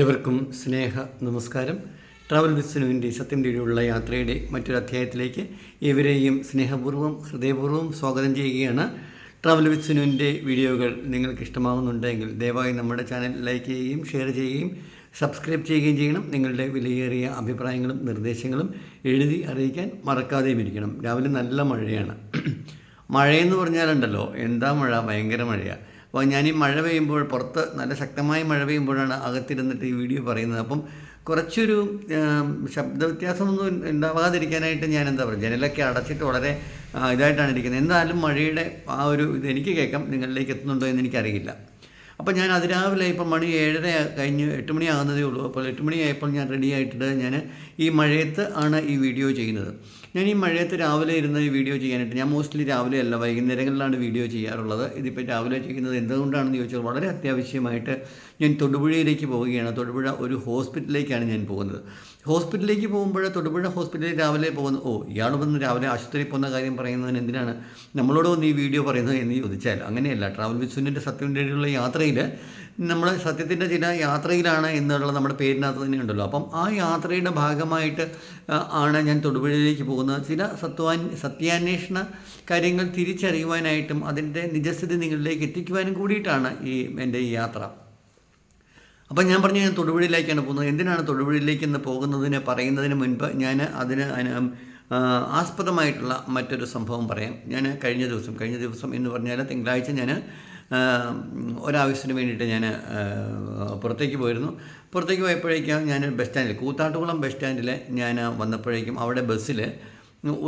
ഏവർക്കും സ്നേഹ നമസ്കാരം. ട്രാവൽ വിസ്നുവിന്റെ സത്യം തേടിയുള്ള യാത്രയുടെ മറ്റൊരു അധ്യായത്തിലേക്ക് ഏവരെയും സ്നേഹപൂർവം ഹൃദയപൂർവം സ്വാഗതം ചെയ്യുകയാണ്. ട്രാവൽ വിസ്നുവിന്റെ വീഡിയോകൾ നിങ്ങൾക്ക് ഇഷ്ടമാകുന്നുണ്ടെങ്കിൽ ദയവായി നമ്മുടെ ചാനൽ ലൈക്ക് ചെയ്യുകയും ഷെയർ ചെയ്യുകയും സബ്സ്ക്രൈബ് ചെയ്യുകയും ചെയ്യണം. നിങ്ങളുടെ വിലയേറിയ അഭിപ്രായങ്ങളും നിർദ്ദേശങ്ങളും എഴുതി അറിയിക്കാൻ മറക്കാതെയും ഇരിക്കണം. രാവിലെ നല്ല മഴയാണ്. മഴയെന്ന് പറഞ്ഞാലുണ്ടല്ലോ എന്താ മഴ? ഭയങ്കര മഴയാണ് അപ്പോൾ ഞാൻ ഈ മഴ പെയ്യുമ്പോൾ പുറത്ത് നല്ല ശക്തമായ മഴ പെയ്യുമ്പോഴാണ് അകത്തിരുന്നിട്ട് ഈ വീഡിയോ പറയുന്നത്. അപ്പം കുറച്ചൊരു ശബ്ദ വ്യത്യാസമൊന്നും ഉണ്ടാവാതിരിക്കാനായിട്ട് ഞാൻ എന്താ പറയുക ജനലൊക്കെ അടച്ചിട്ട് വളരെ ഇതായിട്ടാണ് ഇരിക്കുന്നത്. എന്തായാലും മഴയുടെ ആ ഒരു ഇത് എനിക്ക് കേൾക്കാം നിങ്ങളിലേക്ക് എത്തുന്നുണ്ടോ എന്ന് എനിക്കറിയില്ല. അപ്പോൾ ഞാൻ അതിരാവിലെ ഇപ്പം മണി ഏഴര കഴിഞ്ഞ് എട്ട് മണിയാകുന്നതേ ഉള്ളൂ. അപ്പോൾ എട്ട് മണിയായപ്പോൾ ഞാൻ റെഡി ആയിട്ടുണ്ട് ഞാൻ ഈ മഴയത്ത് ആണ് ഈ വീഡിയോ ചെയ്യുന്നത്. ഞാൻ ഈ മഴയത്ത് രാവിലെ ഇരുന്ന് ഈ വീഡിയോ ചെയ്യാനായിട്ട് ഞാൻ മോസ്റ്റ്ലി രാവിലെ അല്ല വൈകുന്നേരങ്ങളിലാണ് വീഡിയോ ചെയ്യാറുള്ളത്. ഇതിപ്പോൾ രാവിലെ ചെയ്യുന്നത് എന്തുകൊണ്ടാണെന്ന് ചോദിച്ചാൽ വളരെ അത്യാവശ്യമായിട്ട് ഞാൻ തൊടുപുഴയിലേക്ക് പോവുകയാണ്. തൊടുപുഴ ഒരു ഹോസ്പിറ്റലിലേക്കാണ് ഞാൻ പോകുന്നത്. ഹോസ്പിറ്റലിലേക്ക് പോകുമ്പോൾ തൊടുപുഴ ഹോസ്പിറ്റലിൽ രാവിലെ പോകുന്നു ഓ ഇയാൾ വന്ന് രാവിലെ ആശുപത്രിയിൽ പോകുന്ന കാര്യം പറയുന്നതിന് എന്തിനാണ് നമ്മളോട് വന്ന് ഈ വീഡിയോ പറയുന്നത് എന്ന് ചോദിച്ചാൽ അങ്ങനെയല്ല. ട്രാവൽ വിസുവിന്റെ സത്യത്തിന്റെയുള്ള യാത്രയിൽ നമ്മൾ സത്യത്തിന്റെ ചില യാത്രയിലാണ് എന്നുള്ള നമ്മുടെ പേരിനകത്ത് തന്നെ ഉണ്ടല്ലോ. അപ്പം ആ യാത്രയുടെ ഭാഗമായിട്ട് ആണ് ഞാൻ തൊടുപുഴയിലേക്ക് പോകുന്നത്. ചില സത്വാൻ സത്യാന്വേഷണ കാര്യങ്ങൾ തിരിച്ചറിയുവാനായിട്ടും അതിന്റെ നിജസ്ഥിതി നിങ്ങളിലേക്ക് എത്തിക്കുവാനും കൂടിയിട്ടാണ് ഈ എന്റെ ഈ യാത്ര. അപ്പം ഞാൻ പറഞ്ഞു ഞാൻ തൊടുപുഴയിലേക്കാണ് പോകുന്നത്. എന്തിനാണ് തൊടുപുഴയിലേക്ക് എന്ന് പോകുന്നതിന് പറയുന്നതിന് മുൻപ് ഞാൻ അതിന് ആസ്പദമായിട്ടുള്ള മറ്റൊരു സംഭവം പറയാം. ഞാൻ കഴിഞ്ഞ ദിവസം കഴിഞ്ഞ ദിവസം എന്ന് പറഞ്ഞാൽ തിങ്കളാഴ്ച ഞാൻ ഒരാവശ്യത്തിന് വേണ്ടിയിട്ട് ഞാൻ പുറത്തേക്ക് പോയിരുന്നു. പുറത്തേക്ക് പോയപ്പോഴേക്കും ഞാൻ ബസ് സ്റ്റാൻഡിൽ കൂത്താട്ടുകുളം ബസ് സ്റ്റാൻഡിൽ ഞാൻ വന്നപ്പോഴേക്കും അവിടെ ബസ്സിൽ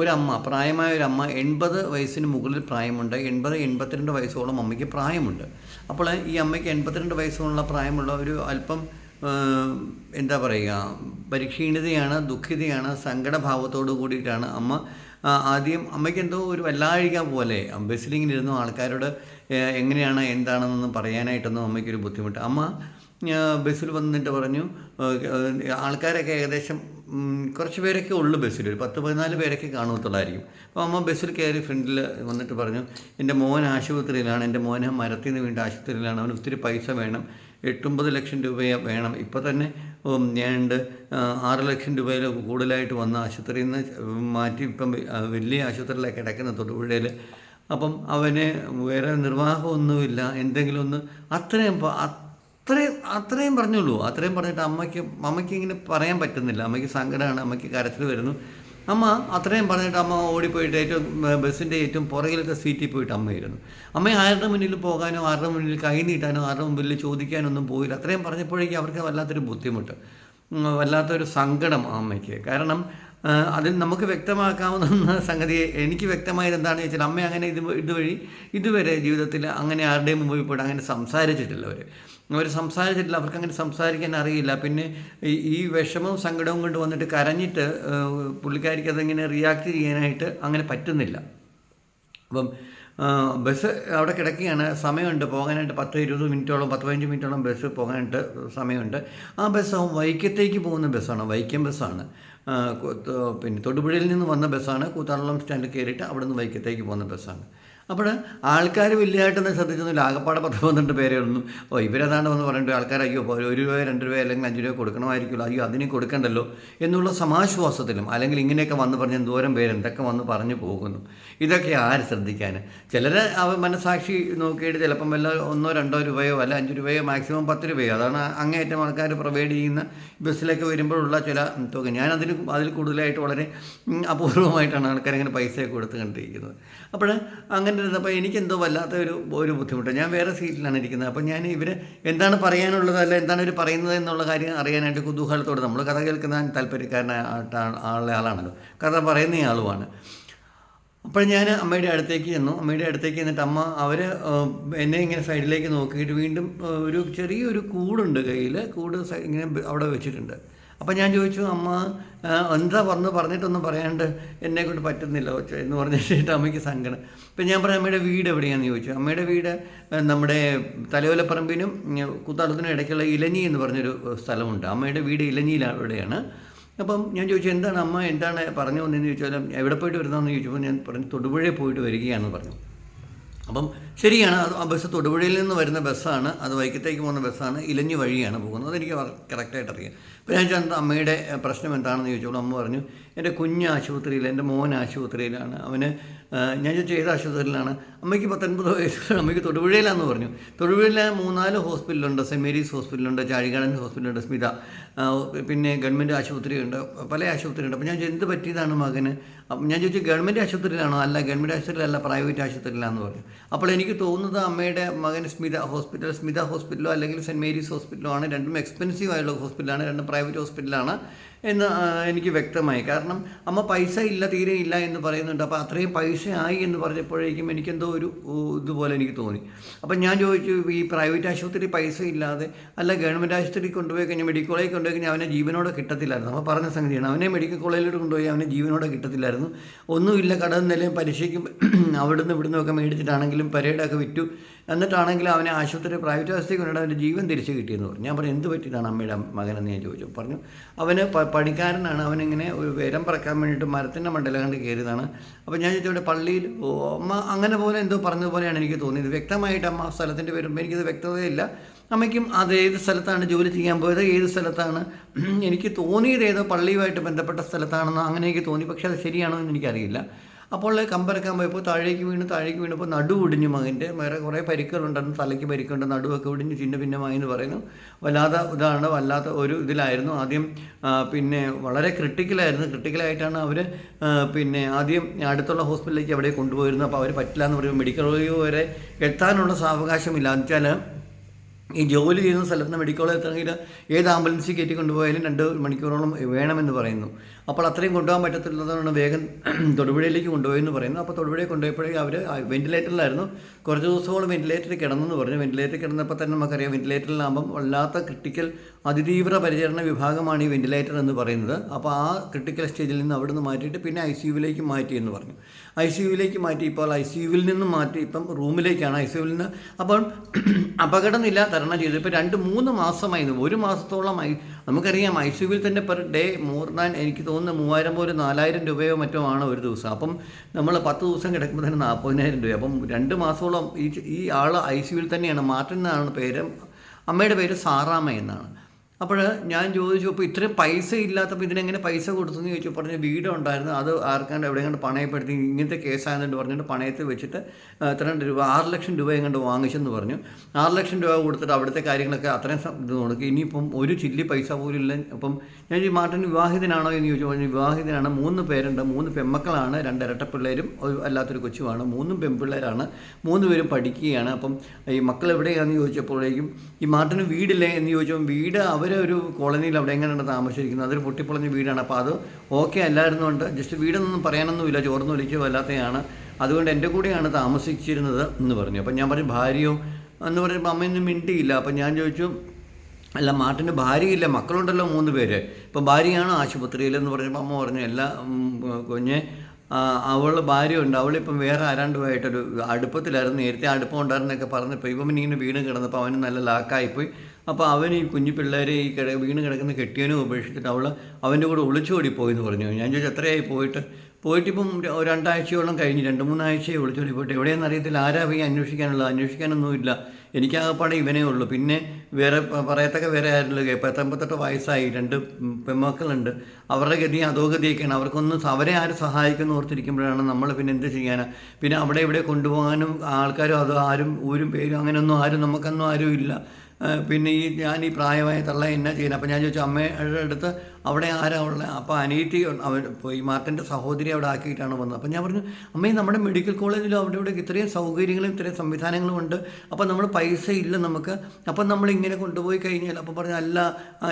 ഒരമ്മ പ്രായമായ ഒരു അമ്മ എൺപത് വയസ്സിന് മുകളിൽ പ്രായമുണ്ട്. എൺപത് എൺപത്തിരണ്ട് വയസ്സോളം അമ്മയ്ക്ക് പ്രായമുണ്ട്. അപ്പോൾ ഈ അമ്മയ്ക്ക് എൺപത്തിരണ്ട് വയസ്സുള്ള പ്രായമുള്ള ഒരു അല്പം എന്താ പറയുക പരിക്ഷീണിതയാണ് ദുഃഖിതയാണ് സങ്കടഭാവത്തോടു കൂടിയിട്ടാണ് അമ്മ ആദ്യം അമ്മയ്ക്ക് എന്തോ ഒരു വല്ലാഴിക പോലെ ബസ്സിലിങ്ങനെ ഇരുന്നു ആൾക്കാരോട് എങ്ങനെയാണ് എന്താണെന്നൊന്നും പറയാനായിട്ടൊന്നും അമ്മയ്ക്കൊരു ബുദ്ധിമുട്ട്. അമ്മ ബസ്സിൽ വന്നിട്ട് പറഞ്ഞു ആൾക്കാരൊക്കെ ഏകദേശം കുറച്ച് പേരൊക്കെ ഉള്ളു ബസ്സിൽ. ഒരു പത്ത് പതിനാല് പേരൊക്കെ കാണത്തുള്ളായിരിക്കും. അപ്പോൾ അമ്മ ബസ്സിൽ കയറി ഫ്രണ്ടിൽ വന്നിട്ട് പറഞ്ഞു എന്റെ മോൻ ആശുപത്രിയിലാണ് എന്റെ മോനെ മരത്തിൽ നിന്ന് വീണ്ട ആശുപത്രിയിലാണ് അവന് ഒത്തിരി പൈസ വേണം. എട്ടൊമ്പത് ലക്ഷം രൂപ വേണം. ഇപ്പോൾ തന്നെ ഞാനുണ്ട്. ആറ് ലക്ഷം രൂപയിൽ കൂടുതലായിട്ട് വന്ന ആശുപത്രിയിൽ നിന്ന് മാറ്റി ഇപ്പം വലിയ ആശുപത്രിയിലേക്ക് കിടക്കുന്ന തൊടുപുഴയിൽ അപ്പം അവന് വേറെ നിർവാഹമൊന്നുമില്ല. എന്തെങ്കിലും ഒന്ന് അത്രയും അത്രയും അത്രയും പറഞ്ഞുള്ളൂ. അത്രയും പറഞ്ഞിട്ട് അമ്മയ്ക്ക് അമ്മയ്ക്ക് ഇങ്ങനെ പറയാൻ പറ്റുന്നില്ല. അമ്മയ്ക്ക് സങ്കടമാണ്. അമ്മയ്ക്ക് കരച്ചിൽ വരുന്നു. അമ്മ അത്രയും പറഞ്ഞിട്ട് അമ്മ ഓടിപ്പോയിട്ട് ഏറ്റവും ബസ്സിന്റെ ഏറ്റവും പുറകിലത്തെ സീറ്റിൽ പോയിട്ട് അമ്മയിരുന്നു അമ്മ ആരുടെ മുന്നിൽ പോകാനോ ആരുടെ മുന്നിൽ കൈ നീട്ടാനോ ആരുടെ മുമ്പിൽ ചോദിക്കാനോ ഒന്നും പോയില്ല. അത്രയും പറഞ്ഞപ്പോഴേക്കും അവർക്ക് വല്ലാത്തൊരു ബുദ്ധിമുട്ട്. വല്ലാത്തൊരു സങ്കടം അമ്മയ്ക്ക്. കാരണം അതിൽ നമുക്ക് വ്യക്തമാക്കാവുന്ന സംഗതി എനിക്ക് വ്യക്തമായത് എന്താണെന്ന് വെച്ചാൽ അമ്മ അങ്ങനെ ഇത് ഇതുവഴി ഇതുവരെ ജീവിതത്തിൽ അങ്ങനെ ആരുടെയും മുമ്പിൽ പോയിട്ട് അങ്ങനെ സംസാരിച്ചിട്ടില്ല അവർ അവർ സംസാരിച്ചിട്ടില്ല അവർക്ക് അങ്ങനെ സംസാരിക്കാൻ അറിയില്ല. പിന്നെ ഈ വിഷമവും സങ്കടവും കൊണ്ട് വന്നിട്ട് കരഞ്ഞിട്ട് പുള്ളിക്കാരിക്ക് അതിങ്ങനെ റിയാക്ട് ചെയ്യാനായിട്ട് അങ്ങനെ പറ്റുന്നില്ല. അപ്പം ബസ് അവിടെ കിടക്കുകയാണ്. സമയമുണ്ട്. പോകാനായിട്ട് പത്ത് ഇരുപത് മിനിറ്റോളം പത്ത് പതിനഞ്ച് മിനിറ്റോളം ബസ് പോകാനായിട്ട് സമയമുണ്ട്. ആ ബസ് വൈക്കത്തേക്ക് പോകുന്ന ബസ്സാണ്. വൈക്കം ബസ്സാണ്. പിന്നെ തൊടുപുഴയിൽ നിന്ന് വന്ന ബസ്സാണ്. കൂത്താളം സ്റ്റാൻഡിൽ കയറിയിട്ട് അവിടെ നിന്ന് വൈക്കത്തേക്ക് പോകുന്ന ബസ്സാണ്. അപ്പോൾ ആൾക്കാർ വലിയതായിട്ടൊന്നും ശ്രദ്ധിച്ചൊന്നുമില്ല. ആകപ്പാടെ പത്ത് പന്ത്രണ്ട് പേരെ ഉള്ളൂ. ഓ ഇവരതാണ് വന്ന് പറഞ്ഞിട്ട് ആൾക്കാർ അയ്യോ ഒരു രൂപ രണ്ട് രൂപ അല്ലെങ്കിൽ അഞ്ച് രൂപ കൊടുക്കണമായിരിക്കുമല്ലോ. അയ്യോ അതിന് കൊടുക്കണ്ടല്ലോ. എന്നുള്ള സമാശ്വാസത്തിലും അല്ലെങ്കിൽ ഇങ്ങനെയൊക്കെ വന്ന് പറഞ്ഞ് എന്തോരം പേര് എന്തൊക്കെ വന്ന് പറഞ്ഞു പോകുന്നു. ഇതൊക്കെ ആര് ശ്രദ്ധിക്കാൻ ചിലർ മനസാക്ഷി നോക്കിയിട്ട് ചിലപ്പം വല്ല ഒന്നോ രണ്ടോ രൂപയോ അല്ല അഞ്ച് രൂപയോ മാക്സിമം പത്ത് രൂപയോ. അതാണ് അങ്ങേയറ്റം ആൾക്കാർ പ്രൊവൈഡ് ചെയ്യുന്ന ബസ്സിലൊക്കെ വരുമ്പോഴുള്ള ചില തുക. ഞാൻ അതിന് അതിൽ കൂടുതലായിട്ട് വളരെ അപൂർവമായിട്ടാണ് ആൾക്കാർ അങ്ങനെ പൈസയൊക്കെ കൊടുത്ത് കണ്ടിരിക്കുന്നത്. അപ്പോൾ അങ്ങനെ ഇരുന്നപ്പോൾ എനിക്കെന്തോ വല്ലാത്ത ഒരു ഒരു ബുദ്ധിമുട്ട്. ഞാൻ വേറെ സീറ്റിലാണ് ഇരിക്കുന്നത്. അപ്പോൾ ഞാൻ ഇവർ എന്താണ് പറയാനുള്ളത് അല്ല എന്താണ് ഇവർ പറയുന്നത് എന്നുള്ള കാര്യം അറിയാനായിട്ട് കുതൂഹലത്തോടെ നമ്മൾ കഥ കേൾക്കുന്ന താല്പര്യക്കാരനായിട്ട് ആളുടെ ആളാണല്ലോ. കഥ പറയുന്ന ആളുമാണ്. അപ്പോൾ ഞാൻ അമ്മയുടെ അടുത്തേക്ക് ചെന്നു. അമ്മയുടെ അടുത്തേക്ക് ചെന്നിട്ട് അമ്മ അവർ എന്നെ ഇങ്ങനെ സൈഡിലേക്ക് നോക്കിയിട്ട് വീണ്ടും ഒരു ചെറിയൊരു കൂടുണ്ട് കയ്യിൽ കൂട് ഇങ്ങനെ അവിടെ വെച്ചിട്ടുണ്ട്. അപ്പോൾ ഞാൻ ചോദിച്ചു അമ്മ എന്താ വന്ന് പറഞ്ഞിട്ടൊന്നും പറയാണ്ട് എന്നെ കൊണ്ട് പറ്റുന്നില്ല കൊച്ചേ എന്ന് പറഞ്ഞിട്ട് അമ്മയ്ക്ക് സങ്കടം. ഇപ്പം ഞാൻ പറഞ്ഞു അമ്മയുടെ വീട് എവിടെയാണെന്ന് ചോദിച്ചു. അമ്മയുടെ വീട് നമ്മുടെ തലയോലപ്പറമ്പിനും ഉം, ഇടയ്ക്കുള്ള ഇലഞ്ഞി എന്ന് പറഞ്ഞൊരു സ്ഥലമുണ്ട്. അമ്മയുടെ വീട് ഇലഞ്ഞിയിൽ അവിടെയാണ്. അപ്പം ഞാൻ ചോദിച്ചു എന്താണ് അമ്മ എന്താണ് പറഞ്ഞു വന്നതെന്ന് ചോദിച്ചാൽ എവിടെ പോയിട്ട് വരുന്നതെന്ന് ചോദിച്ചപ്പോൾ ഞാൻ പറഞ്ഞു തൊടുപുഴയിൽ പോയിട്ട് വരികയാണെന്ന് പറഞ്ഞു. അപ്പം ശരിയാണ് ആ ബസ് തൊടുപുഴയിൽ നിന്ന് വരുന്ന ബസ്സാണ് അത് വൈക്കത്തേക്ക് പോകുന്ന ബസ്സാണ് ഇലഞ്ഞി വഴിയാണ് പോകുന്നത്. അതെനിക്ക് കറക്റ്റായിട്ട് അറിയാം അപ്പോൾ അമ്മയുടെ പ്രശ്നം എന്താണെന്ന് ചോദിച്ചോളൂ അമ്മ പറഞ്ഞു എന്റെ കുഞ്ഞ് ആശുപത്രിയിൽ എന്റെ മോൻ ആശുപത്രിയിലാണ്. അവന് ഞാൻ ചോദിച്ചു ഏത് ആശുപത്രിയിലാണ്? അമ്മയ്ക്ക് പത്തൊൻപത് വയസ്സാണ് അമ്മയ്ക്ക് തൊടുപുഴയിലാണെന്ന് പറഞ്ഞു. തൊടുപുഴയിൽ മൂന്നാൽ ഹോസ്പിറ്റലുണ്ട്. സെന്റ് മേരീസ് ഹോസ്പിറ്റലുണ്ട് ചാഴികാടൻ ഹോസ്പിറ്റലുണ്ട് സ്മിത. പിന്നെ ഗവൺമെന്റ് ആശുപത്രിയുണ്ട്. പല ആശുപത്രിയുണ്ട്. അപ്പോൾ ഞാൻ എന്ത് പറ്റിയതാണ് മകന്? ഞാൻ ചോദിച്ചു ഗവൺമെന്റ് ആശുപത്രിയിലാണോ? അല്ല ഗവൺമെന്റ് ആശുപത്രിയിലല്ല പ്രൈവറ്റ് ആശുപത്രിയിലാണെന്ന് പറഞ്ഞു. അപ്പോൾ എനിക്ക് തോന്നുന്നത് അമ്മയുടെ മകൻ സ്മിത ഹോസ്പിറ്റൽ സ്മിത ഹോസ്പിറ്റലോ അല്ലെങ്കിൽ സെന്റ് മേരീസ് ഹോസ്പിറ്റലോ ആണ്. രണ്ടും എക്സ്പെൻസീവ് ആയുള്ള ഹോസ്പിറ്റലാണ്. രണ്ടും പ്രൈവറ്റ് ഹോസ്പിറ്റലാണ് എന്ന് എനിക്ക് വ്യക്തമായി. കാരണം അമ്മ പൈസ ഇല്ല തീരെ ഇല്ല എന്ന് പറയുന്നുണ്ട്. അപ്പോൾ അത്രയും പൈസ ആയി എന്ന് പറഞ്ഞപ്പോഴേക്കും എനിക്കെന്തോ ഒരു ഇതുപോലെ എനിക്ക് തോന്നി. അപ്പം ഞാൻ ചോദിച്ചു ഈ പ്രൈവറ്റ് ആശുപത്രി പൈസ ഇല്ലാതെ അല്ല ഗവൺമെന്റ് ആശുപത്രി കൊണ്ടുപോയി കഴിഞ്ഞാൽ മെഡിക്കൽ കോളേജിൽ കൊണ്ടുപോയി കഴിഞ്ഞാൽ അവനെ ജീവനോടെ കിട്ടത്തില്ലായിരുന്നു. അപ്പോൾ പറഞ്ഞ സംഗതിയാണ്. അവനെ മെഡിക്കൽ കോളേജിലോട്ട് കൊണ്ടുപോയി അവനെ ജീവനോടെ കിട്ടത്തില്ലായിരുന്നു. ഒന്നുമില്ല കടം നിലയും പലിശയ്ക്കും അവിടുന്ന് ഇവിടുന്ന് ഒക്കെ മേടിച്ചിട്ടാണെങ്കിലും പരേഡൊക്കെ വിറ്റു. എന്നിട്ടാണെങ്കിലും അവനെ ആശുപത്രി പ്രൈവറ്റ് ആശുപത്രി കൊണ്ടിട്ട് അവന്റെ ജീവൻ തിരിച്ചു കിട്ടിയെന്ന് പറഞ്ഞു. ഞാൻ പറഞ്ഞു എന്ത് പറ്റിയതാണ് അമ്മയുടെ മകനെന്ന് ഞാൻ ചോദിച്ചു. പറഞ്ഞു അവന് പണിക്കാരനാണ്. അവനിങ്ങനെ ഒരു വിരം പറക്കാൻ വേണ്ടിയിട്ട് മരത്തിന്റെ മണ്ടല കണ്ട് കയറിയതാണ്. അപ്പോൾ ഞാൻ ചോദിച്ചു ഇവിടെ പള്ളിയിൽ? അമ്മ അങ്ങനെ പോലെ എന്തോ പറഞ്ഞതുപോലെയാണ് എനിക്ക് തോന്നിയത്. വ്യക്തമായിട്ട് അമ്മ സ്ഥലത്തിന്റെ പേരും എനിക്കത് വ്യക്തതയില്ല അമ്മയ്ക്കും അത് ഏത് സ്ഥലത്താണ് ജോലി ചെയ്യാൻ പോയത്? ഏത് സ്ഥലത്താണ്? എനിക്ക് തോന്നിയത് ഏതോ പള്ളിയുമായിട്ട് ബന്ധപ്പെട്ട സ്ഥലത്താണെന്നോ അങ്ങനെ എനിക്ക് തോന്നി. പക്ഷേ അത് ശരിയാണോ എന്ന് എനിക്കറിയില്ല. അപ്പോൾ കമ്പറക്കാൻ പോയപ്പോൾ താഴേക്ക് വീണ് താഴേക്ക് വീണപ്പോൾ നടു ഒടിഞ്ഞു മകന്റെ. വേറെ കുറേ പരിക്കുകളുണ്ടെന്ന് തലയ്ക്ക് പരിക്കുണ്ട് നടുവൊക്കെ ഒടിഞ്ഞ് ചിന്ന ഭിന്നമായി എന്ന് പറയുന്നു. വല്ലാത്ത ഇതാണ് വല്ലാത്ത ഒരു ഇതിലായിരുന്നു. ആദ്യം പിന്നെ വളരെ ക്രിട്ടിക്കലായിരുന്നു ക്രിട്ടിക്കലായിട്ടാണ് അവർ പിന്നെ ആദ്യം അടുത്തുള്ള ഹോസ്പിറ്റലിലേക്ക് അവിടെ കൊണ്ടുപോയിരുന്നു അപ്പോൾ അവർ പറ്റില്ല എന്ന് പറയുമ്പോൾ മെഡിക്കൽ വരെ എത്താനുള്ള സാവകാശമില്ല. എന്ന് വെച്ചാൽ ഈ ജോലി ചെയ്യുന്ന സ്ഥലത്ത് നിന്ന് മെഡിക്കൽ എത്തണമെങ്കിൽ ഏത് ആംബുലൻസിൽ കയറ്റി കൊണ്ടുപോയാലും രണ്ട് മണിക്കൂറോളം വേണമെന്ന് പറയുന്നു. അപ്പോൾ അത്രയും കൊണ്ടുപോകാൻ പറ്റത്തില്ലാത്തതുകൊണ്ട് വേഗം തൊടുപുഴയിലേക്ക് കൊണ്ടുപോയെന്ന് പറയുന്നു അപ്പോൾ തൊടുപുഴയിൽ കൊണ്ടുപോയപ്പോഴേ അവർ വെന്റിലേറ്ററിലായിരുന്നു. കുറച്ച് ദിവസത്തോളം വെന്റിലേറ്ററിൽ കിടന്നെന്ന് പറഞ്ഞു. വെന്റിലേറ്ററിൽ കിടന്നപ്പോൾ തന്നെ നമുക്കറിയാം വെന്റിലേറ്ററിലാകുമ്പം വല്ലാത്ത ക്രിട്ടിക്കൽ അതിതീവ്ര പരിചരണ വിഭാഗമാണ് ഈ വെന്റിലേറ്റർ എന്ന് പറയുന്നത്. അപ്പോൾ ആ ക്രിട്ടിക്കൽ സ്റ്റേജിൽ നിന്ന് അവിടെ നിന്ന് മാറ്റിയിട്ട് പിന്നെ ഐ സി യുവിലേക്ക് മാറ്റി എന്ന് പറഞ്ഞു. ഐ സി യുവിലേക്ക് മാറ്റി ഇപ്പോൾ ഐ സി യുവിൽ നിന്ന് മാറ്റി ഇപ്പം റൂമിലേക്കാണ് ഐ സി യുവിൽ നിന്ന്. അപ്പോൾ നില തരണം ചെയ്തു. ഇപ്പോൾ രണ്ട് മൂന്ന് മാസമായിരുന്നു. ഒരു മാസത്തോളം ഐ നമുക്കറിയാം ഐ സി യുവിൽ തന്നെ പെർ ഡേ മോർ ദാൻ എനിക്ക് തോന്നുന്നു മൂവായിരം പോലും നാലായിരം രൂപയോ മറ്റോ ആണ് ഒരു ദിവസം. അപ്പം നമ്മൾ പത്ത് ദിവസം കിടക്കുമ്പോൾ തന്നെ നാൽപ്പതിനായിരം രൂപ. അപ്പം രണ്ട് മാസത്തോളം ഈ ഈ ആൾ ഐ സി യുവിൽ തന്നെയാണ്. മാർട്ടിൻ എന്നാണ് പേര്. അമ്മയുടെ പേര് സാറാമ്മ എന്നാണ്. അപ്പോൾ ഞാൻ ചോദിച്ചു അപ്പോൾ ഇത്രയും പൈസ ഇല്ലാത്തപ്പോൾ ഇതിനെങ്ങനെ പൈസ കൊടുത്തു എന്ന് ചോദിച്ചു. പറഞ്ഞ് വീട് ഉണ്ടായിരുന്നു. അത് ആർക്കാണ്ട് എവിടെ കണ്ട് പണയപ്പെടുത്തി ഇങ്ങനത്തെ കേസാണെന്ന് പറഞ്ഞിട്ട് പണയത്തിൽ വെച്ചിട്ട് എത്ര രൂപ ആറ് ലക്ഷം രൂപ എങ്ങാണ്ട് വാങ്ങിച്ചെന്ന് പറഞ്ഞു. ആറ് ലക്ഷം രൂപ കൊടുത്തിട്ട് അവിടുത്തെ കാര്യങ്ങളൊക്കെ അത്രയും ഇത് കൊടുക്കും ഇനിയിപ്പം ഒരു ചില്ലി പൈസ പോലും ഇല്ല. അപ്പം ഞാൻ ഈ മാർട്ടിൻ വിവാഹിതനാണോ? എന്ന് ചോദിച്ചു. പറഞ്ഞു വിവാഹിതനാണ്. മൂന്ന് പേരുണ്ട്. മൂന്ന് പെമ്മക്കളാണ്. രണ്ട് ഒരു അല്ലാത്തൊരു കൊച്ചുമാണ്. മൂന്നും പെൺപിള്ളേരാണ് മൂന്ന് പേരും പഠിക്കുകയാണ്. അപ്പം ഈ മക്കൾ എവിടെയാണെന്ന് ചോദിച്ചപ്പോഴേക്കും ഈ മാട്ടന് വീടില്ലേ? എന്ന് ചോദിച്ചപ്പോൾ വീട് അവരെ ഒരു കോളനിയിൽ അവിടെ എങ്ങനെയാണ് താമസിച്ചിരിക്കുന്നത്? അതൊരു പൊട്ടിപ്പൊളഞ്ഞ വീടാണ്. അപ്പോൾ അത് ഓക്കെ അല്ലായിരുന്നുകൊണ്ട് ജസ്റ്റ് വീടൊന്നും പറയാനൊന്നുമില്ല ചോർന്ന് വിളിക്കുകയോ അല്ലാത്തതാണ് അതുകൊണ്ട് എന്റെ കൂടെയാണ് താമസിച്ചിരുന്നത് എന്ന് പറഞ്ഞു. അപ്പം ഞാൻ പറഞ്ഞു ഭാര്യയോ എന്ന് പറഞ്ഞപ്പോൾ അമ്മയൊന്നും മിണ്ടിയില്ല. അപ്പം ഞാൻ ചോദിച്ചു അല്ല മാട്ടിന്റെ ഭാര്യയില്ല മക്കളുണ്ടല്ലോ മൂന്ന് പേര്. ഇപ്പം ഭാര്യയാണ് ആശുപത്രിയിൽ എന്ന് പറഞ്ഞപ്പോൾ അമ്മ പറഞ്ഞു എല്ലാ കുഞ്ഞെ അവൾ ഭാര്യയുണ്ട്. അവളിപ്പം വേറെ ആരാണ്ടുമായിട്ടൊരു അടുപ്പത്തിലായിരുന്നു. നേരത്തെ അടുപ്പം ഉണ്ടായിരുന്നൊക്കെ പറഞ്ഞപ്പോൾ ഇപ്പം ഇങ്ങനെ വീണ് കിടന്നപ്പോൾ അവന് നല്ല ലാക്കായിപ്പോയി. അപ്പോൾ അവൻ ഈ കുഞ്ഞു പിള്ളേരെ ഈ കിട വീണ് കിടക്കുന്ന കെട്ടിയനും ഉപേക്ഷിച്ചിട്ട് അവൾ അവന്റെ കൂടെ ഒളിച്ചോടി പോയി എന്ന് പറഞ്ഞു. ഞാൻ ചോദിച്ചു എത്രയായി പോയിട്ട്? പോയിട്ടിപ്പം രണ്ടാഴ്ചയോളം കഴിഞ്ഞ് രണ്ട് മൂന്നാഴ്ചയെ ഒളിച്ചോടി പോയിട്ട് എവിടെയെന്ന് അറിയത്തില്ല. ആരാ പോയി അന്വേഷിക്കാനുള്ളത്? അന്വേഷിക്കാനൊന്നുമില്ല എനിക്കാകപ്പാടെ ഇവനേ ഉള്ളൂ. പിന്നെ വേറെ പറയത്തക്ക വേറെ ആരുള്ളൂ പത്തൊമ്പത്തെട്ട് വയസ്സായി. രണ്ട് പെമ്മക്കളുണ്ട് അവരുടെ ഗതി അധോഗതിയൊക്കെയാണ്. അവർക്കൊന്നും അവരെ ആര് സഹായിക്കുന്നു ഓർത്തിരിക്കുമ്പോഴാണ് നമ്മൾ പിന്നെ എന്ത് ചെയ്യാനാ? പിന്നെ അവിടെ ഇവിടെ കൊണ്ടുപോകാനും ആൾക്കാരും അത് ആരും ഊരും പേരും അങ്ങനെയൊന്നും ആരും നമുക്കൊന്നും ആരും ഇല്ല. പിന്നെ ഈ ഞാൻ ഈ പ്രായമായ തള്ള എന്നാ ചെയ്യുന്നത് അപ്പം ഞാൻ ചോദിച്ചു അമ്മയുടെ അടുത്ത് അവിടെ ആരാ ഉള്ളത് അപ്പോൾ അനിയറ്റി അവർ പോയി മാർട്ടിന്റെ സഹോദരി അവിടെ ആക്കിയിട്ടാണ് വന്നത്. അപ്പം ഞാൻ പറഞ്ഞു അമ്മേ നമ്മുടെ മെഡിക്കൽ കോളേജിലും അവിടെ ഇവിടെ ഇത്രയും സൗകര്യങ്ങളും ഇത്രയും സംവിധാനങ്ങളും ഉണ്ട്. അപ്പോൾ നമ്മൾ പൈസ ഇല്ല നമുക്ക്. അപ്പം നമ്മൾ ഇങ്ങനെ കൊണ്ടുപോയി കഴിഞ്ഞാൽ അപ്പം പറഞ്ഞു അല്ല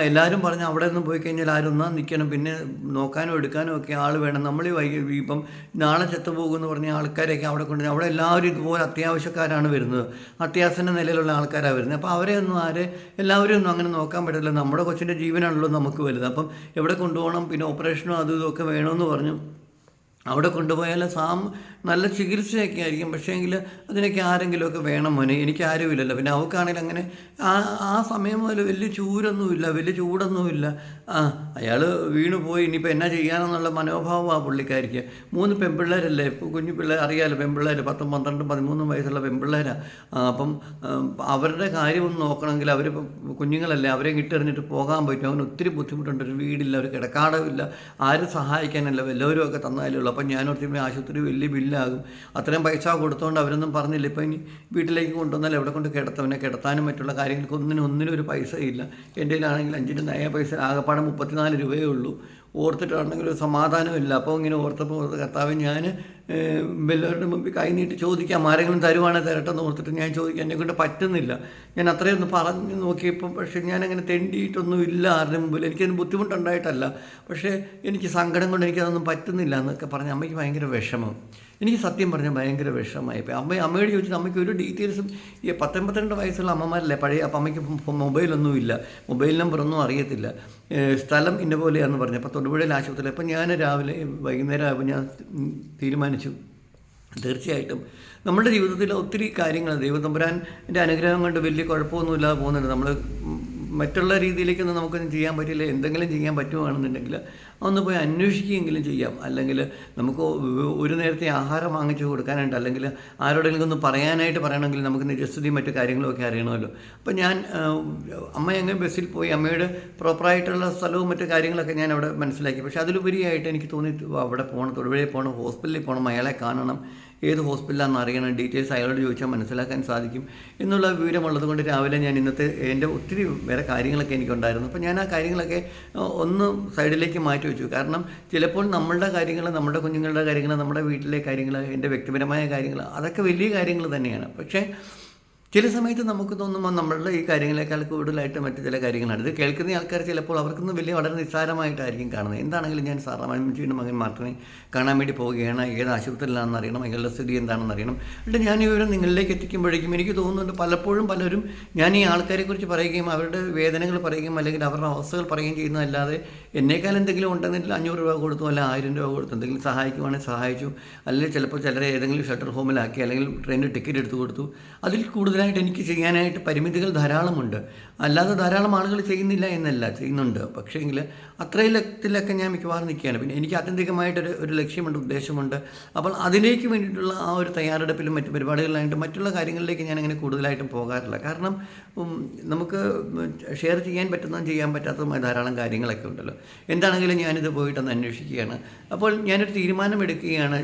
എല്ലാവരും പറഞ്ഞു അവിടെ നിന്ന് പോയി കഴിഞ്ഞാൽ ആരും ഒന്നാ നിൽക്കണം. പിന്നെ നോക്കാനോ എടുക്കാനോ ഒക്കെ ആൾ വേണം. നമ്മൾ ഇപ്പം നാളെ ചെത്തുപോകുമെന്ന് പറഞ്ഞ ആൾക്കാരെയൊക്കെ അവിടെ കൊണ്ട് അവിടെ എല്ലാവരും ഇതുപോലെ അത്യാവശ്യക്കാരാണ് വരുന്നത്. അത്യാസന നിലയിലുള്ള ആൾക്കാരാണ് വരുന്നത്. അപ്പോൾ അവരെ ഒന്നും ആരെ എല്ലാവരും ഒന്നും അങ്ങനെ നോക്കാൻ പറ്റില്ല നമ്മുടെ കൊച്ചിന്റെ ജീവനാണല്ലോ നമുക്ക് വലുത്. അപ്പം എവിടെ കൊണ്ടുപോകണം പിന്നെ ഓപ്പറേഷനോ അതും ഇതൊക്കെ വേണമെന്ന് പറഞ്ഞു. അവിടെ കൊണ്ടുപോയാൽ സാം നല്ല ചികിത്സയൊക്കെ ആയിരിക്കും. പക്ഷേങ്കിൽ അതിനൊക്കെ ആരെങ്കിലുമൊക്കെ വേണം മോനെ. എനിക്ക് ആരുമില്ലല്ലോ പിന്നെ അവൾക്കാണെങ്കിൽ അങ്ങനെ ആ ആ സമയം മുതൽ വലിയ ചൂരൊന്നുമില്ല വലിയ ചൂടൊന്നുമില്ല. ആ അയാൾ വീണ് പോയി. ഇനിയിപ്പോൾ എന്നാ ചെയ്യാനെന്നുള്ള മനോഭാവമാണ് പുള്ളിക്കാരിക്ക്. മൂന്ന് പെൺപിള്ളേരല്ലേ കുഞ്ഞു പിള്ളേർ അറിയാമല്ലോ പെൺപിള്ളേർ പത്തും പന്ത്രണ്ടും പതിമൂന്നും വയസ്സുള്ള പെൺപിള്ളേരാണ് അപ്പം അവരുടെ കാര്യമൊന്നും നോക്കണമെങ്കിൽ അവർ കുഞ്ഞുങ്ങളല്ലേ അവരെ കിട്ടെറിഞ്ഞിട്ട് പോകാൻ പറ്റും. അവന് ഒത്തിരി ബുദ്ധിമുട്ടുണ്ട്. ഒരു വീടില്ല ഒരു കിടക്കാടമില്ല ആരും സഹായിക്കാനല്ല. എല്ലാവരും ഒക്കെ തന്നാലേ ഉള്ളൂ. അപ്പം ഞാൻ ഓർത്തി ആശുപത്രി വലിയ ബില്ലാകും. അത്രയും പൈസ കൊടുത്തുകൊണ്ട് അവരൊന്നും പറഞ്ഞില്ല. ഇപ്പം ഇനി വീട്ടിലേക്ക് കൊണ്ടുവന്നാൽ എവിടെ കൊണ്ട് കിടത്തവനെ കിടത്താനും മറ്റുള്ള കാര്യങ്ങൾക്ക് ഒന്നിനും ഒന്നിനും ഒരു പൈസ ഇല്ല എന്റെ കയ്യിലാണെങ്കിൽ അഞ്ചിന്റെ നയ പൈസ ആകെപ്പാടെ മുപ്പത്തിനാല് രൂപയേ ഉള്ളൂ. ഓർത്തിട്ടാണെങ്കിൽ ഒരു സമാധാനമില്ല. അപ്പോൾ ഇങ്ങനെ ഓർത്തപ്പോൾ ഓർത്ത് കർത്താവ് ഞാൻ വല്ലവരുടെ മുമ്പിൽ കൈ നീട്ടി ചോദിക്കാം ആരെങ്കിലും തരുവാണെങ്കിൽ തരട്ടെന്ന് ഓർത്തിട്ട് ഞാൻ ചോദിക്കാം എന്നെ കൊണ്ട് പറ്റുന്നില്ല. ഞാൻ അത്രയൊന്ന് പറഞ്ഞു നോക്കിയപ്പോൾ പക്ഷേ ഞാനങ്ങനെ തെണ്ടിയിട്ടൊന്നും ഇല്ല ആരുടെ മുമ്പിൽ എനിക്കതിന് ബുദ്ധിമുട്ടുണ്ടായിട്ടല്ല. പക്ഷേ എനിക്ക് സങ്കടം കൊണ്ട് എനിക്കതൊന്നും പറ്റുന്നില്ല എന്നൊക്കെ പറഞ്ഞ് അമ്മയ്ക്ക് ഭയങ്കര വിഷമം. എനിക്ക് സത്യം പറഞ്ഞാൽ ഭയങ്കര വിഷമമായി പോയി. അമ്മ അമ്മയോട് ചോദിച്ചാൽ അമ്മയ്ക്ക് ഒരു ഡീറ്റെയിൽസും ഈ പത്തൊമ്പത്തിരണ്ട് വയസ്സുള്ള അമ്മമാരല്ലേ? പഴയ അപ്പം അമ്മയ്ക്ക് മൊബൈലൊന്നും ഇല്ല മൊബൈൽ നമ്പറൊന്നും അറിയത്തില്ല. സ്ഥലം ഇന്ന പോലെയാണെന്ന് പറഞ്ഞു അപ്പോൾ തൊടുപുഴയിൽ ആശുപത്രി അപ്പം ഞാൻ രാവിലെ വൈകുന്നേരം ആയപ്പോൾ ഞാൻ തീരുമാനിച്ചു. തീർച്ചയായിട്ടും നമ്മുടെ ജീവിതത്തിൽ ഒത്തിരി കാര്യങ്ങൾ ദൈവതമ്പുരാന്റെ അനുഗ്രഹം കൊണ്ട് വലിയ കുഴപ്പമൊന്നുമില്ലാതെ പോകുന്നുണ്ട്. നമ്മൾ മറ്റുള്ള രീതിയിലേക്കൊന്നും നമുക്കൊന്നും ചെയ്യാൻ പറ്റില്ല. എന്തെങ്കിലും ചെയ്യാൻ പറ്റുവാണെന്നുണ്ടെങ്കിൽ ഒന്ന് പോയി അന്വേഷിക്കുകയെങ്കിലും ചെയ്യാം. അല്ലെങ്കിൽ നമുക്ക് ഒരു നേരത്തെ ആഹാരം വാങ്ങിച്ചു കൊടുക്കാനായിട്ട് അല്ലെങ്കിൽ ആരോടെങ്കിലും ഒന്ന് പറയാനായിട്ട് പറയണമെങ്കിൽ നമുക്ക് നിജസ്ഥിതിയും മറ്റു കാര്യങ്ങളൊക്കെ അറിയണമല്ലോ. അപ്പം ഞാൻ അമ്മ എങ്ങനെ ബസ്സിൽ പോയി അമ്മയുടെ പ്രോപ്പറായിട്ടുള്ള സ്ഥലവും മറ്റു കാര്യങ്ങളൊക്കെ ഞാൻ അവിടെ മനസ്സിലാക്കി. പക്ഷേ അതിലുപരിയായിട്ട് എനിക്ക് തോന്നി അവിടെ പോകണം തൊടുപുഴയിൽ പോകണം ഹോസ്പിറ്റലിൽ പോകണം അയാളെ കാണണം. ഏത് ഹോസ്പിറ്റലാണെന്ന് അറിയണം. ഡീറ്റെയിൽസ് അയാളോട് ചോദിച്ചാൽ മനസ്സിലാക്കാൻ സാധിക്കും. എന്നുള്ള വിവരമുള്ളത് കൊണ്ട് രാവിലെ ഞാൻ ഇന്നത്തെ എന്റെ ഒത്തിരി വേറെ കാര്യങ്ങളൊക്കെ എനിക്കുണ്ടായിരുന്നു. അപ്പോൾ ഞാൻ ആ കാര്യങ്ങളൊക്കെ ഒന്ന് സൈഡിലേക്ക് മാറ്റി വെച്ചു കാരണം ചിലപ്പോൾ നമ്മളുടെ കാര്യങ്ങൾ നമ്മുടെ കുഞ്ഞുങ്ങളുടെ കാര്യങ്ങൾ നമ്മുടെ വീട്ടിലെ കാര്യങ്ങൾ എന്റെ വ്യക്തിപരമായ കാര്യങ്ങൾ അതൊക്കെ വലിയ കാര്യങ്ങൾ തന്നെയാണ്. പക്ഷേ ചില സമയത്ത് നമുക്ക് തോന്നുമ്പോൾ നമ്മളുടെ ഈ കാര്യങ്ങളെക്കാൾ കൂടുതലായിട്ട് മറ്റു ചില കാര്യങ്ങളാണ്. ഇത് കേൾക്കുന്ന ആൾക്കാർ ചിലപ്പോൾ അവർക്കൊന്നും വലിയ വളരെ നിസ്സാരമായിട്ടായിരിക്കും കാണുന്നത്. എന്താണെങ്കിലും ഞാൻ സാറാമൻജിയുടെ മകൻ മാത്രമേ കാണാൻ വേണ്ടി പോവുകയാണ്. ഏത് ആശുപത്രിയിലാണെന്ന് അറിയണം അയാളുടെ സ്ഥിതി എന്താണെന്ന് അറിയണം. എന്നിട്ട് ഞാൻ ഈ വിവരം നിങ്ങളിലേക്ക് എത്തിക്കുമ്പോഴേക്കും എനിക്ക് തോന്നുന്നുണ്ട് പലപ്പോഴും പലരും ഞാൻ ഈ ആൾക്കാരെക്കുറിച്ച് പറയുകയും അവരുടെ വേദനകൾ പറയുകയും അല്ലെങ്കിൽ അവരുടെ അവസ്ഥകൾ പറയുകയും ചെയ്യുന്നതല്ലാതെ എന്നേക്കാൾ എന്തെങ്കിലും ഉണ്ടെന്നില്ല അഞ്ഞൂറ് രൂപ കൊടുത്തു അല്ല ആയിരം രൂപ കൊടുത്തു എന്തെങ്കിലും സഹായിക്കുവാണെങ്കിൽ സഹായിച്ചു. അല്ലെങ്കിൽ ചിലപ്പോൾ ചിലരെ ഏതെങ്കിലും ഷട്ടർ ഹോമിലാക്കി അല്ലെങ്കിൽ ട്രെയിനിൽ ടിക്കറ്റ് എടുത്തു കൊടുത്തു. അതിൽ കൂടുതലായിട്ട് എനിക്ക് ചെയ്യാനായിട്ട് പരിമിതികൾ ധാരാളമുണ്ട്. അല്ലാതെ ധാരാളം ആളുകൾ ചെയ്യുന്നില്ല എന്നല്ല ചെയ്യുന്നുണ്ട്. പക്ഷേങ്കിൽ അത്രയും ഞാൻ മിക്കവാറും നിൽക്കുകയാണ്. പിന്നെ എനിക്ക് ആത്യന്തികമായിട്ടൊരു ഒരു ലക്ഷ്യമുണ്ട് ഉദ്ദേശമുണ്ട്. അപ്പോൾ അതിലേക്ക് വേണ്ടിയിട്ടുള്ള ആ ഒരു തയ്യാറെടുപ്പിലും മറ്റു പരിപാടികളിലായിട്ട് മറ്റുള്ള കാര്യങ്ങളിലേക്ക് ഞാൻ അങ്ങനെ കൂടുതലായിട്ടും പോകാറില്ല. കാരണം നമുക്ക് ഷെയർ ചെയ്യാൻ പറ്റുന്നതും ചെയ്യാൻ പറ്റാത്തതുമായ ധാരാളം കാര്യങ്ങളൊക്കെ ഉണ്ടല്ലോ. എന്താണെങ്കിലും ഞാനിത് പോയിട്ടൊന്ന് അന്വേഷിക്കുകയാണ്. അപ്പോൾ ഞാനൊരു തീരുമാനമെടുക്കുകയാണ്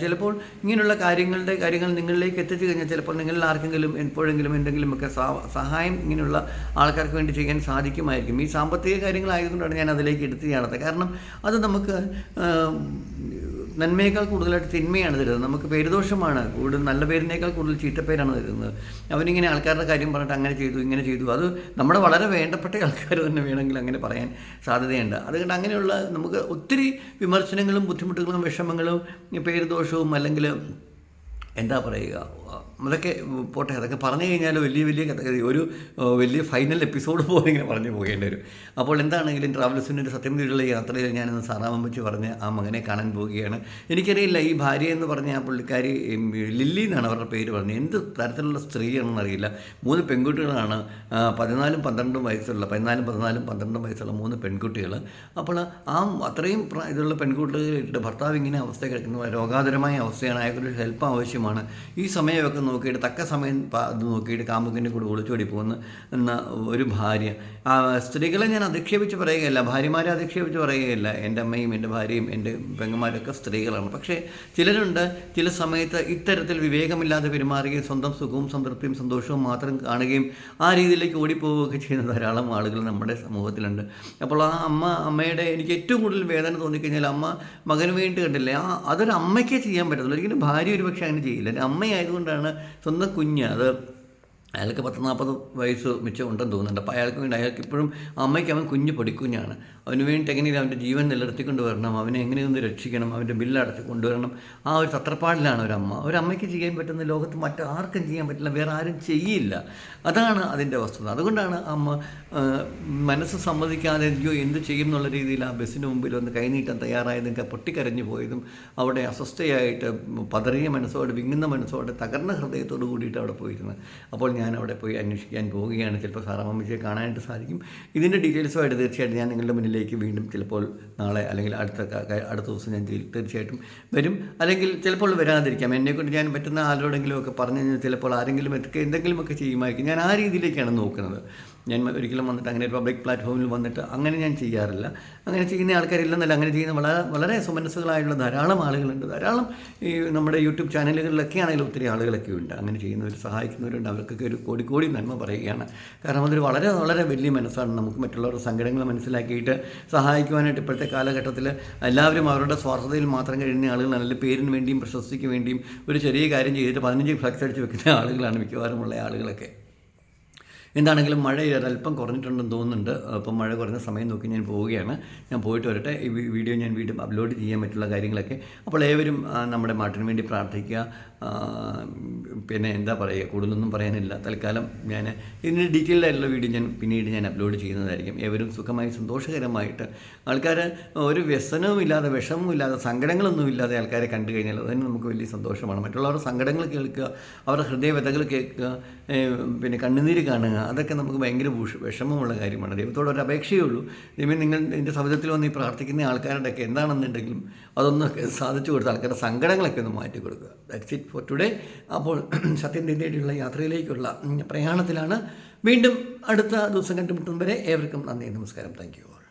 ചിലപ്പോൾ ഇങ്ങനെയുള്ള കാര്യങ്ങളുടെ കാര്യങ്ങൾ നിങ്ങളിലേക്ക് എത്തിച്ചു കഴിഞ്ഞാൽ ചിലപ്പോൾ നിങ്ങളിൽ ആർക്കെങ്കിലും എപ്പോഴെങ്കിലും എന്തെങ്കിലുമൊക്കെ സഹ- സഹായം ഇങ്ങനെയുള്ള ആൾക്കാർക്ക് വേണ്ടി ചെയ്യാൻ സാധിക്കുമായിരിക്കും. ഈ സാമ്പത്തിക കാര്യങ്ങളായതുകൊണ്ടാണ് ഞാൻ അതിലേക്ക് എടുത്തു കാണത്തത് കാരണം അത് നമുക്ക് നന്മയേക്കാൾ കൂടുതലായിട്ട് തിന്മയാണ് തരുന്നത്. നമുക്ക് പേരുദോഷമാണ്. കൂടുതൽ നല്ല പേരിനേക്കാൾ കൂടുതൽ ചീത്തപ്പേരാണ് തരുന്നത്. അവനിങ്ങനെ ആൾക്കാരുടെ കാര്യം പറഞ്ഞിട്ട് അങ്ങനെ ചെയ്തു ഇങ്ങനെ ചെയ്തു. അത് നമ്മുടെ വളരെ വേണ്ടപ്പെട്ട ആൾക്കാർ തന്നെ വേണമെങ്കിൽ അങ്ങനെ പറയാൻ സാധ്യതയുണ്ട്. അതുകൊണ്ട് അങ്ങനെയുള്ള നമുക്ക് ഒത്തിരി വിമർശനങ്ങളും ബുദ്ധിമുട്ടുകളും വിഷമങ്ങളും പേരുദോഷവും അല്ലെങ്കിൽ എന്താ പറയുക അതൊക്കെ പോട്ടെ അതൊക്കെ പറഞ്ഞു കഴിഞ്ഞാൽ വലിയ വലിയ ഒരു വലിയ ഫൈനൽ എപ്പിസോഡ് പോലെ ഇങ്ങനെ പറഞ്ഞു പോകേണ്ടി വരും. അപ്പോൾ എന്താണെങ്കിലും ട്രാവൽസിന്റെ സത്യം തീരുള്ള യാത്രയിൽ ഞാനിന്ന് സാറാമം വെച്ച് പറഞ്ഞ് ആ മകനെ കാണാൻ പോവുകയാണ്. എനിക്കറിയില്ല ഈ ഭാര്യ എന്ന് പറഞ്ഞ ആ പുള്ളിക്കാരി ലില്ലി എന്നാണ് അവരുടെ പേര് പറഞ്ഞത്. എന്ത് തരത്തിലുള്ള സ്ത്രീയാണെന്ന് അറിയില്ല. മൂന്ന് പെൺകുട്ടികളാണ്. പതിനാലും പന്ത്രണ്ടും വയസ്സുള്ള പതിനാലും പതിനാലും പന്ത്രണ്ടും വയസ്സുള്ള മൂന്ന് പെൺകുട്ടികൾ അപ്പോൾ ആ അത്രയും ഇതുള്ള പെൺകുട്ടികളുടെ ഭർത്താവ് ഇങ്ങനെ അവസ്ഥ കിടക്കുന്ന രോഗാതുരമായ അവസ്ഥയാണ്. അയാൾക്കൊരു ഹെൽപ്പ് ആവശ്യമാണ്. ഈ സമയമൊക്കെ നോക്കിയിട്ട് തക്ക സമയം നോക്കിയിട്ട് കാമുകിന്റെ കൂടെ ഒളിച്ചോടി പോകുന്ന എന്ന ഒരു ഭാര്യ. ആ സ്ത്രീകളെ ഞാൻ അധിക്ഷേപിച്ച് പറയുകയല്ല ഭാര്യമാരെ അധിക്ഷേപിച്ച് പറയുകയല്ല. എന്റെ അമ്മയും എന്റെ ഭാര്യയും എന്റെ പെങ്ങന്മാരൊക്കെ സ്ത്രീകളാണ്. പക്ഷേ ചിലരുണ്ട് ചില സമയത്ത് ഇത്തരത്തിൽ വിവേകമില്ലാതെ പെരുമാറുകയും സ്വന്തം സുഖവും സംതൃപ്തിയും സന്തോഷവും മാത്രം കാണുകയും ആ രീതിയിലേക്ക് ഓടിപ്പോവുകയൊക്കെ ചെയ്യുന്ന ധാരാളം ആളുകൾ നമ്മുടെ സമൂഹത്തിലുണ്ട്. അപ്പോൾ ആ അമ്മ അമ്മയുടെ എനിക്ക് ഏറ്റവും കൂടുതൽ വേദന തോന്നിക്കഴിഞ്ഞാൽ അമ്മ മകന് വേണ്ടി കണ്ടില്ലേ? ആ അതൊരു അമ്മയ്ക്കേ ചെയ്യാൻ പറ്റത്തുള്ളൂ. ഒരിക്കലും ഭാര്യ ഒരു പക്ഷേ അങ്ങനെ ചെയ്യില്ല. അമ്മയായതുകൊണ്ടാണ് സ്വന്തം കുഞ്ഞ് അത് അയാൾക്ക് പത്ത് നാൽപ്പത് വയസ്സ് മിച്ചം ഉണ്ടെന്ന് തോന്നുന്നുണ്ട്. അപ്പോൾ അയാൾക്ക് വേണ്ടി അയാൾക്ക് ഇപ്പോഴും അമ്മയ്ക്ക് അവൻ കുഞ്ഞ് പൊടിക്കുഞ്ഞാണ്. അവന് വേണ്ടി എങ്ങനെയാണ് അവന്റെ ജീവൻ നിലനിർത്തിക്കൊണ്ട് വരണം. അവനെ എങ്ങനെയൊന്ന് രക്ഷിക്കണം. അവന്റെ ബില്ല് അടച്ച് കൊണ്ടുവരണം. ആ ഒരു തത്രപ്പാടിലാണ് ഒരമ്മ ഒരമ്മയ്ക്ക് ചെയ്യാൻ പറ്റുന്ന ലോകത്ത് മറ്റാർക്കും ചെയ്യാൻ പറ്റില്ല. വേറെ ആരും ചെയ്യില്ല. അതാണ് അതിന്റെ വസ്തുത. അതുകൊണ്ടാണ് അമ്മ മനസ്സ് സമ്മതിക്കാതെ അയ്യോ എന്ത് ചെയ്യും എന്നുള്ള രീതിയിൽ ആ ബസ്സിന് മുമ്പിൽ വന്ന് കൈനീട്ടാൻ തയ്യാറായതും പൊട്ടിക്കരഞ്ഞു പോയതും അവിടെ അസ്വസ്ഥയായിട്ട് പതറിയ മനസ്സോടെ വിങ്ങുന്ന മനസ്സോടെ തകർന്ന ഹൃദയത്തോട് കൂടിയിട്ട് അവിടെ പോയിരുന്നത് അപ്പോൾ ഞാൻ അവിടെ പോയി അന്വേഷിക്കാൻ പോവുകയാണ്. ചിലപ്പോൾ സാറാമ്മച്ചിയെ കാണാനായിട്ട് സാധിക്കും. ഇതിന്റെ ഡീറ്റെയിൽസുമായിട്ട് തീർച്ചയായിട്ടും ഞാൻ നിങ്ങളുടെ മുന്നിലേക്ക് വീണ്ടും ചിലപ്പോൾ നാളെ അല്ലെങ്കിൽ അടുത്ത അടുത്ത ദിവസം ഞാൻ തീർച്ചയായിട്ടും വരും. അല്ലെങ്കിൽ ചിലപ്പോൾ വരാതിരിക്കാം. എന്നെക്കൊണ്ട് ഞാൻ പറ്റുന്ന ആരോടെങ്കിലും ഒക്കെ പറഞ്ഞു കഴിഞ്ഞാൽ ചിലപ്പോൾ ആരെങ്കിലും എന്തെങ്കിലുമൊക്കെ ചെയ്യുമായിരിക്കും. ഞാൻ ആ രീതിയിലേക്കാണ് നോക്കുന്നത്. ഞാൻ ഒരിക്കലും വന്നിട്ട് അങ്ങനെ ഒരു പബ്ലിക് പ്ലാറ്റ്ഫോമിൽ വന്നിട്ട് അങ്ങനെ ഞാൻ ചെയ്യാറില്ല. അങ്ങനെ ചെയ്യുന്ന ആൾക്കാരില്ലെന്നല്ല അങ്ങനെ ചെയ്യുന്ന വളരെ വളരെ സുമനസ്സുകളായിട്ടുള്ള ധാരാളം ആളുകളുണ്ട്. ധാരാളം ഈ നമ്മുടെ യൂട്യൂബ് ചാനലുകളിലൊക്കെ ആണെങ്കിലും ഒത്തിരി ആളുകളൊക്കെ ഉണ്ട്. അങ്ങനെ ചെയ്യുന്നവർ സഹായിക്കുന്നവരുണ്ട്. അവർക്കൊക്കെ ഒരു കോടി കോടി നന്മ പറയുകയാണ്. കാരണം അതൊരു വളരെ വളരെ വലിയ മനസ്സാണ്. നമുക്ക് മറ്റുള്ളവരുടെ സങ്കടങ്ങൾ മനസ്സിലാക്കിയിട്ട് സഹായിക്കുവാനായിട്ട് ഇപ്പോഴത്തെ കാലഘട്ടത്തിൽ എല്ലാവരും അവരുടെ സ്വാർത്ഥതയിൽ മാത്രം കഴിയുന്ന ആളുകൾ നല്ല പേരിന് വേണ്ടിയും പ്രശസ്തിക്ക് വേണ്ടിയും ഒരു ചെറിയ കാര്യം ചെയ്തിട്ട് പതിനഞ്ച് ഫ്ലക്സ് അടിച്ച് വെക്കുന്ന ആളുകളാണ് മിക്കവാറുമുള്ള ആളുകളൊക്കെ. എന്താണെങ്കിലും മഴ ഒരല്പം കുറഞ്ഞിട്ടുണ്ടെന്ന് തോന്നുന്നുണ്ട്. അപ്പം മഴ കുറഞ്ഞ സമയം നോക്കി ഞാൻ പോവുകയാണ്. ഞാൻ പോയിട്ട് വരട്ടെ. ഈ വീഡിയോ ഞാൻ വീണ്ടും അപ്ലോഡ് ചെയ്യാൻ പറ്റുള്ള കാര്യങ്ങളൊക്കെ. അപ്പോൾ ഏവരും നമ്മുടെ നാട്ടിന് വേണ്ടി പ്രാർത്ഥിക്കുക. പിന്നെ എന്താ പറയുക കൂടുതലൊന്നും പറയാനില്ല. തൽക്കാലം ഞാൻ ഇതിന് ഡീറ്റെയിൽഡ് ആയിട്ടുള്ള വീഡിയോ ഞാൻ പിന്നീട് ഞാൻ അപ്ലോഡ് ചെയ്യുന്നതായിരിക്കും. ഏവരും സുഖമായി സന്തോഷകരമായിട്ട് ആൾക്കാർ ഒരു വ്യസനവും ഇല്ലാതെ വിഷമവും ഇല്ലാതെ സങ്കടങ്ങളൊന്നും ഇല്ലാതെ ആൾക്കാരെ കണ്ടു കഴിഞ്ഞാൽ അതിന് നമുക്ക് വലിയ സന്തോഷമാണ്. മറ്റുള്ളവരുടെ സങ്കടങ്ങൾ കേൾക്കുക അവരുടെ ഹൃദയവ്യതകൾ കേൾക്കുക പിന്നെ കണ്ണുനീര് കാണുക അതൊക്കെ നമുക്ക് ഭയങ്കര വിഷമമുള്ള കാര്യമാണ്. ദൈവത്തോട് ഒരു അപേക്ഷയേ ഉള്ളൂ. ദൈവം നിങ്ങൾ എന്റെ സമുദ്രത്തിൽ വന്ന് ഈ പ്രാർത്ഥിക്കുന്ന ആൾക്കാരുടെയൊക്കെ എന്താണെന്നുണ്ടെങ്കിലും അതൊന്നൊക്കെ സാധിച്ചു കൊടുത്ത് ആൾക്കാരുടെ സങ്കടങ്ങളൊക്കെ ഒന്ന് മാറ്റി കൊടുക്കുക. ദാറ്റ്സ് ഇറ്റ് ഫോർ ടുഡേ അപ്പോൾ സത്യം തേടിയുള്ള യാത്രയിലേക്കുള്ള പ്രയാണത്തിലാണ്. വീണ്ടും അടുത്ത ദിവസം കണ്ടുമുട്ടും വരെ ഏവർക്കും നന്ദി നമസ്കാരം. Thank you.